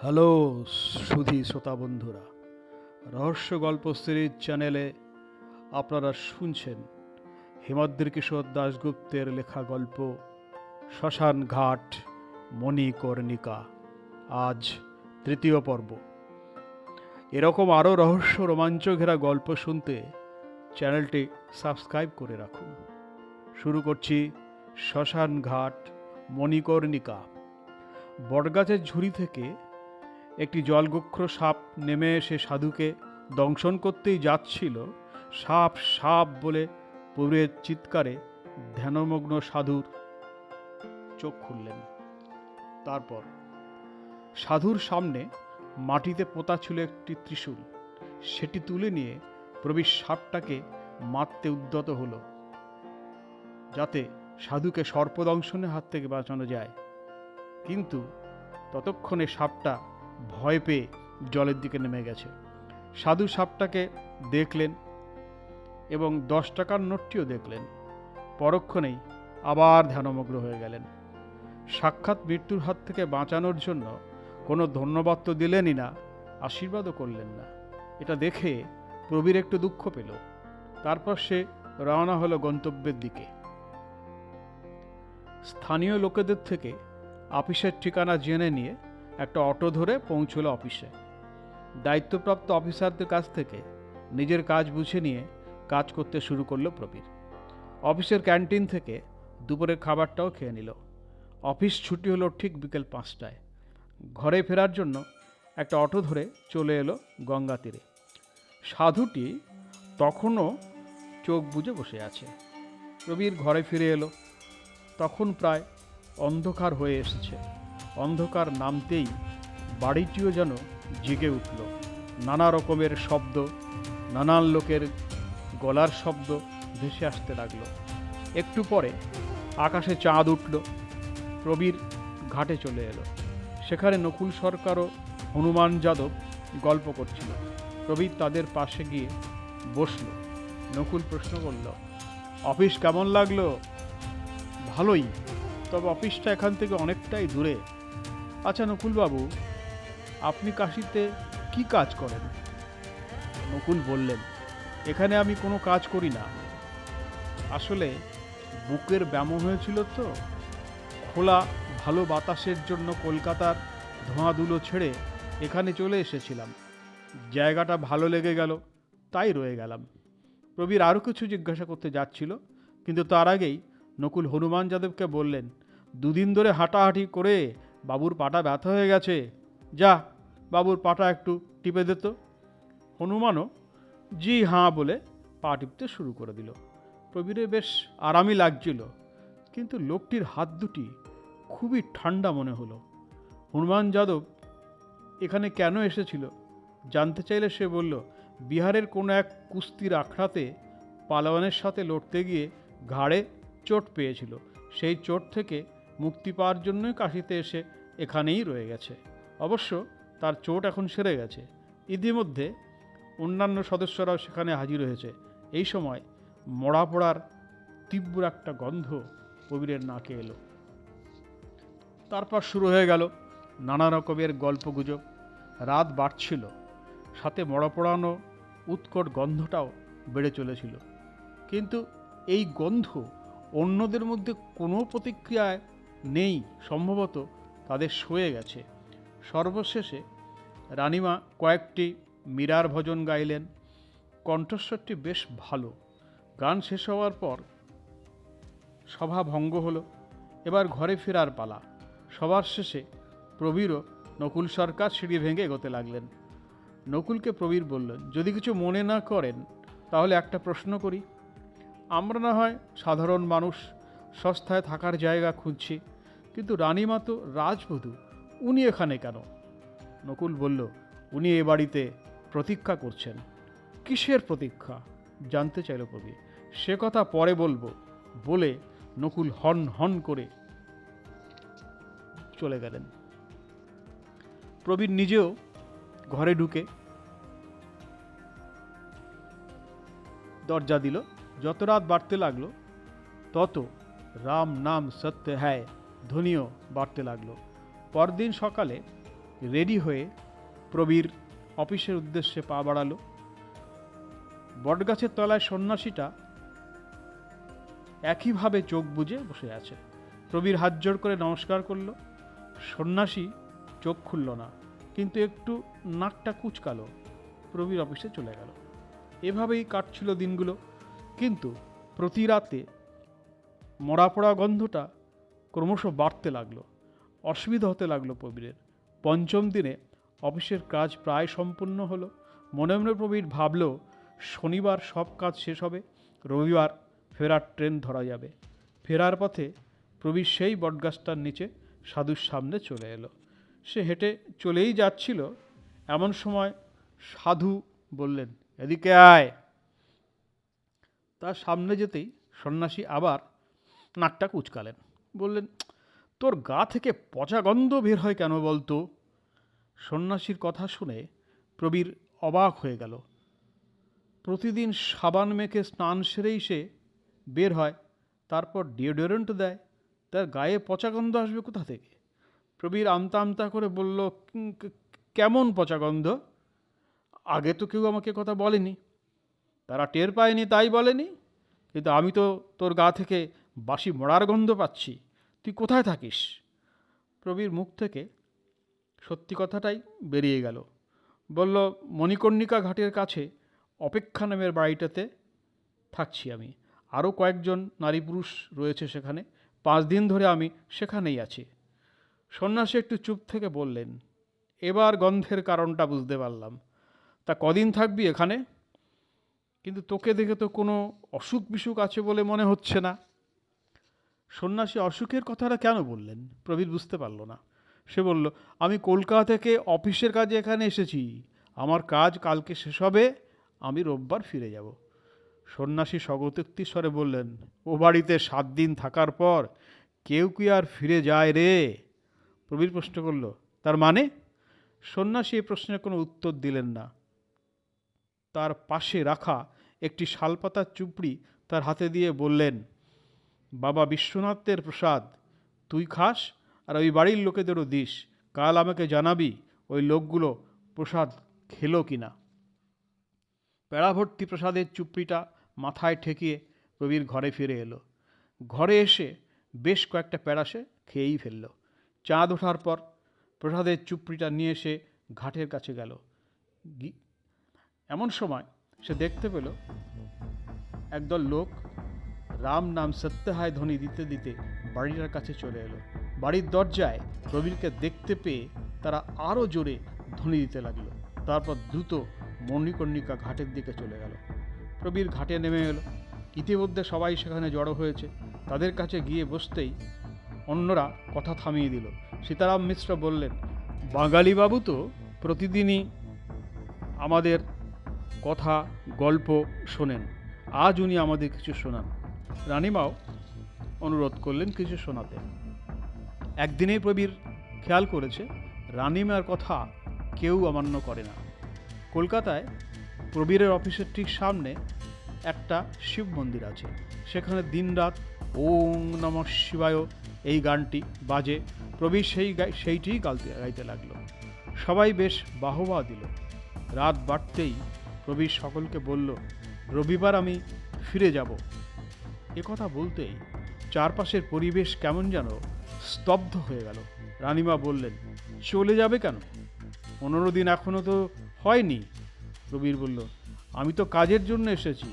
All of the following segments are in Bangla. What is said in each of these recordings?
হ্যালো সুধী শ্রোতা বন্ধুরা, রহস্য গল্প সিরিজ চ্যানেলে আপনারা শুনছেন হিমাদ্রি কিশোর দাশগুপ্তের লেখা গল্প শ্মশান ঘাট মণিকর্ণিকা, আজ তৃতীয় পর্ব। এরকম আরও রহস্য রোমাঞ্চ ঘেরা গল্প শুনতে চ্যানেলটি সাবস্ক্রাইব করে রাখুন। শুরু করছি শ্মশান ঘাট মণিকর্ণিকা। বটগাছের ঝুড়ি থেকে একটি জলগোক্ষর সাপ নেমে এসে সাধুকে দংশন করতেই যাচ্ছিল, সাপ সাপ বলে পুরের চিৎকারে ধ্যানমগ্ন সাধুর চোখ খুললেন। তারপর সাধুর সামনে মাটিতে পোতা ছিল একটি ত্রিশূল। সেটি তুলে নিয়ে প্রবীর সাপটাকে মারতে উদ্যত হলো, যাতে সাধুকে সর্পদংশনের হাত থেকে বাঁচানো যায়। কিন্তু ততক্ষণে সাপটা ভয় পেয়ে জলের দিকে নেমে গেছে। সাধু সাপটাকে দেখলেন এবং দশ টাকার নোটটিও দেখলেন। পরক্ষণেই আবার ধ্যানমগ্ন হয়ে গেলেন। সাক্ষাৎ মৃত্যুর হাত থেকে বাঁচানোর জন্য কোনো ধন্যবাদ তো দিলেনই না, আশীর্বাদও করলেন না। এটা দেখে প্রবীর একটু দুঃখ পেল। তারপর সে রওনা হলো গন্তব্যের দিকে। স্থানীয় লোকেদের থেকে আপিসের ঠিকানা জেনে নিয়ে একটা অটো ধরে পৌঁছল অফিসে। দায়িত্বপ্রাপ্ত অফিসারদের কাছ থেকে নিজের কাজ বুঝে নিয়ে কাজ করতে শুরু করল প্রবীর। অফিসের ক্যান্টিন থেকে দুপুরের খাবারটাও খেয়ে নিল। অফিস ছুটি হলো ঠিক বিকেল পাঁচটায়। ঘরে ফেরার জন্য একটা অটো ধরে চলে এলো গঙ্গা তীরে। সাধুটি তখনও চোখ বুজে বসে আছে। প্রবীর ঘরে ফিরে এলো। তখন প্রায় অন্ধকার হয়ে এসেছে। অন্ধকার নামতেই বাড়িটিও যেন জেগে উঠল। নানা রকমের শব্দ, নানান লোকের গলার শব্দ ভেসে আসতে লাগল। একটু পরে আকাশে চাঁদ উঠল, প্রবীর ঘাটে চলে এলো। সেখানে নকুল সরকার ও হনুমান যাদব গল্প করছিল। প্রবীর তাদের পাশে গিয়ে বসল। নকুল প্রশ্ন করল, অফিস কেমন লাগল? ভালোই। তবে অফিসটা এখান থেকে অনেকটাই দূরে। আচ্ছা নকুলবাবু, আপনি কাশিতে কি কাজ করেন? নকুল বললেন, এখানে আমি কোনো কাজ করি না। আসলে বুকের ব্যামো হয়েছিল তো। খোলা, ভালো বাতাসের জন্য কলকাতার ধোঁয়াধুলো ছেড়ে এখানে চলে এসেছিলাম। জায়গাটা ভালো লেগে গেল, তাই রয়ে গেলাম। প্রবীর আরও কিছু জিজ্ঞাসা করতে যাচ্ছিল, কিন্তু তার আগেই নকুল হনুমান যাদবকে বললেন, দুদিন ধরে হাঁটাহাঁটি করে বাবুর পাটা ব্যথা হয়ে গেছে। যা, বাবুর পাটা একটু টিপে দিত হনুমানও জি হাঁ বলে পা টিপতে শুরু করে দিল। প্রবীরের বেশ আরামই লাগছিল, কিন্তু লোকটির হাত দুটি খুবই ঠান্ডা মনে হলো। হনুমান যাদব এখানে কেন এসেছিল জানতে চাইলে সে বলল, বিহারের কোনো এক কুস্তির আখড়াতে পালোয়ানের সাথে লড়তে গিয়ে ঘাড়ে চোট পেয়েছিল। সেই চোট থেকে মুক্তি পাওয়ার জন্যই কাশিতে এসে এখানেই রয়ে গেছে। অবশ্য তার চোট এখন সেরে গেছে। ইতিমধ্যে অন্যান্য সদস্যরাও সেখানে হাজির হয়েছে। এই সময় মরা পড়ার তীব্র একটা গন্ধ কবিরের নাকে এলো। তারপর শুরু হয়ে গেল নানা রকমের গল্পগুজব। রাত বাড়ছিল, সাথে মরা পড়ানো উৎকট গন্ধটাও বেড়ে চলেছিল। কিন্তু এই গন্ধ অন্যদের মধ্যে কোনো প্রতিক্রিয়ায় নেই, সম্ভবত তাদের সয়ে গেছে। সর্বশেষে রানিমা কয়েকটি মীরার ভজন গাইলেন। কণ্ঠস্বরটি বেশ ভালো। গান শেষ হওয়ার পর সভা ভঙ্গ হলো। এবার ঘরে ফেরার পালা। সবার শেষে প্রবীরও নকুল সরকার সিঁড়ি ভেঙে এগোতে লাগলেন। নকুলকে প্রবীর বললেন, যদি কিছু মনে না করেন, তাহলে একটা প্রশ্ন করি। আমরা না হয় সাধারণ মানুষ, সস্তায় থাকার জায়গা খুঁজছি। কিন্তু রানীমা তো রাজবধূ, উনি এখানে কেন? নকুল বলল, উনি এ বাড়িতে প্রতীক্ষা করছেন। কিসের প্রতীক্ষা? জানতে চাইল কবি। সে কথা পরে বলব, বলে নকুল হন হন করে চলে গেলেন। প্রবীর নিজেও ঘরে ঢুকে দরজা দিল, যত রাত বাড়তে লাগল, তত রাম নাম সত্য হ্যায়। ধ্বনিও বাড়তে লাগল। পরদিন সকালে রেডি হয়ে প্রবীর অফিসের উদ্দেশ্যে পা বাড়ালো। বটগাছের তলায় সন্ন্যাসীটা একইভাবে চোখ বুজে বসে আছে। প্রবীর হাত জোর করে নমস্কার করল। সন্ন্যাসী চোখ খুলল না, কিন্তু একটু নাকটা কুচকালো। প্রবীর অফিসে চলে গেল। এভাবেই কাটছিল দিনগুলো, কিন্তু প্রতি রাতে মরা পড়া গন্ধটা ক্রমশ বাড়তে লাগল, অসুবিধা হতে লাগল প্রবীরের। পঞ্চম দিনে অফিসের কাজ প্রায় সম্পূর্ণ হলো। মনে মনে প্রবীর ভাবল, শনিবার সব কাজ শেষ হবে, রবিবার ফেরার ট্রেন ধরা যাবে। ফেরার পথে প্রবীর সেই বটগাছটার নিচে সাধুর সামনে চলে এলো। সে হেঁটে চলেই যাচ্ছিল, এমন সময় সাধু বললেন, এদিকে আয়। তার সামনে যেতেই সন্ন্যাসী আবার নাকটা কুচকালেন। বললেন, তোর গা থেকে পচা গন্ধ বের হয় কেন বলতো? সন্ন্যাসীর কথা শুনে প্রবীর অবাক হয়ে গেল। প্রতিদিন সাবান মেখে স্নান সেরেই সে বের হয়, তারপর ডিওডোরেন্ট দেয়, তার গায়ে পচা গন্ধ আসবে কোথা থেকে? প্রবীর আমতা আমতা করে বলল কেমন পচা গন্ধ? আগে তো কেউ আমাকে কথা বলেনি। তারা টের পায়নি, তাই বলেনি। কিন্তু আমি তো তোর গা থেকে বাসি মরার গন্ধ পাচ্ছি। তুই কোথায় থাকিস? প্রবীর মুখ থেকে সত্যি কথাটাই বেরিয়ে গেল। বলল, মণিকর্ণিকা ঘাটের কাছে অপেক্ষা নামের বাড়িটাতে থাকছি আমি। আরও কয়েকজন নারী পুরুষ রয়েছে সেখানে। পাঁচ দিন ধরে আমি সেখানেই আছি। সন্ন্যাসী একটু চুপ থেকে বললেন, এবার গন্ধের কারণটা বুঝতে পারলাম। তা কদিন থাকবি এখানে? কিন্তু তোকে দেখে তো কোনো অসুখ বিসুখ আছে বলে মনে হচ্ছে না। সন্ন্যাসী অসুখের কথাটা কেন বললেন? প্রবীর বুঝতে পারল না। সে বলল, আমি কলকাতা থেকে অফিসের কাজে এখানে এসেছি। আমার কাজ কালকে শেষ হবে, আমি রোববার ফিরে যাব। সন্ন্যাসী স্বগতোক্তি স্বরে বললেন, ও বাড়িতে সাত দিন থাকার পর কেউ কি আর ফিরে যায় রে? প্রবীর প্রশ্ন করল, তার মানে? সন্ন্যাসী এই প্রশ্নের কোনো উত্তর দিলেন না। তার পাশে রাখা একটি শালপাতার চুপড়ি তার হাতে দিয়ে বললেন বাবা বিশ্বনাথের প্রসাদ। তুই খাস আর ওই বাড়ির লোকেদেরও দিস। কাল আমাকে জানাবি ওই লোকগুলো প্রসাদ খেলো কি না। পেড়াভর্তি প্রসাদের চুপড়িটা মাথায় ঠেকিয়ে রবির ঘরে ফিরে এলো। ঘরে এসে বেশ কয়েকটা প্যাড়া সে খেয়েই ফেলল। চাঁদ ওঠার পর প্রসাদের চুপড়িটা নিয়ে এসে ঘাটের কাছে গেল। এমন সময় সে দেখতে পেল একদল লোক রাম নাম সত্যহায় ধ্বনি দিতে দিতে বাড়িটার কাছে চলে এলো। বাড়ির দরজায় প্রবীরকে দেখতে পেয়ে তারা আরও জোরে ধ্বনি দিতে লাগল। তারপর দ্রুত মণিকর্ণিকা ঘাটের দিকে চলে গেল। প্রবীর ঘাটে নেমে এলো। ইতিমধ্যে সবাই সেখানে জড়ো হয়েছে। তাদের কাছে গিয়ে বসতেই অন্যরা কথা থামিয়ে দিল। সীতারাম মিশ্র বললেন, বাঙালি বাবু তো প্রতিদিনই আমাদের কথা, গল্প শোনেন। আজ উনি আমাদের কিছু শোনান। রানীমাও অনুরোধ করলেন কিছু শোনাতে। একদিনেই প্রবীর খেয়াল করেছে, রানীমার কথা কেউ অমান্য করে না। কলকাতায় প্রবীরের অফিসের ঠিক সামনে একটা শিব মন্দির আছে। সেখানে দিনরাত ওং নম শিবায় এই গানটি বাজে। প্রবীর সেই গাই, সেইটিই গাইতে লাগল। সবাই বেশ বাহবা দিল। রাত বাড়তেই প্রবীর সকলকে বলল, রবিবার আমি ফিরে যাব। কথা বলতেই চারপাশের পরিবেশ কেমন যেন স্তব্ধ হয়ে গেল। রানিমা বললেন, চলে যাবে কেন? পনেরো দিন এখনও তো হয়নি। প্রবীর বলল, আমি তো কাজের জন্য এসেছি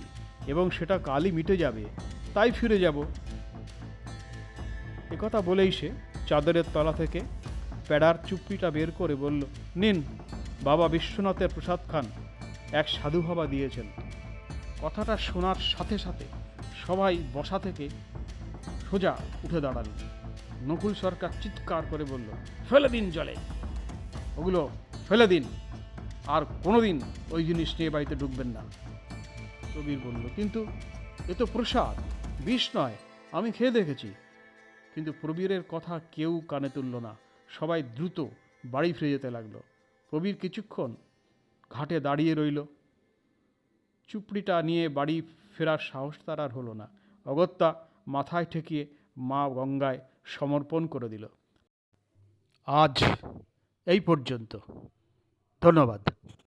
এবং সেটা কালই মিটে যাবে, তাই ফিরে যাব। কথা বলেই সে চাদরের তলা থেকে প্যাডার চুপ্পিটা বের করে বলল, নিন, বাবা বিশ্বনাথের প্রসাদ খান, এক সাধু বাবা দিয়েছেন। কথাটা শোনার সাথে সাথে সবাই বসা থেকে সোজা উঠে দাঁড়ালেন নকুল সরকার চিৎকার করে বলল, ফেলে দিন জলে। ওগুলো ফেলে দিন। আর কোনোদিন ওই জিনিস নিয়ে বাড়িতে ঢুকবেন না। কবির বলল, কিন্তু এ তো প্রসাদ, বিষ নয়, আমি খেয়ে দেখেছি। কিন্তু প্রবীরের কথা কেউ কানে তুলল না। সবাই দ্রুত বাড়ি ফিরে যেতে লাগল। প্রবীর কিছুক্ষণ ঘাটে দাঁড়িয়ে রইল। চুপড়িটা নিয়ে বাড়ি ফেরার সাহস তার আর হলো না। অগত্যা মাথায় ঠেকিয়ে মা গঙ্গায় সমর্পণ করে দিল। আজ এই পর্যন্ত। ধন্যবাদ।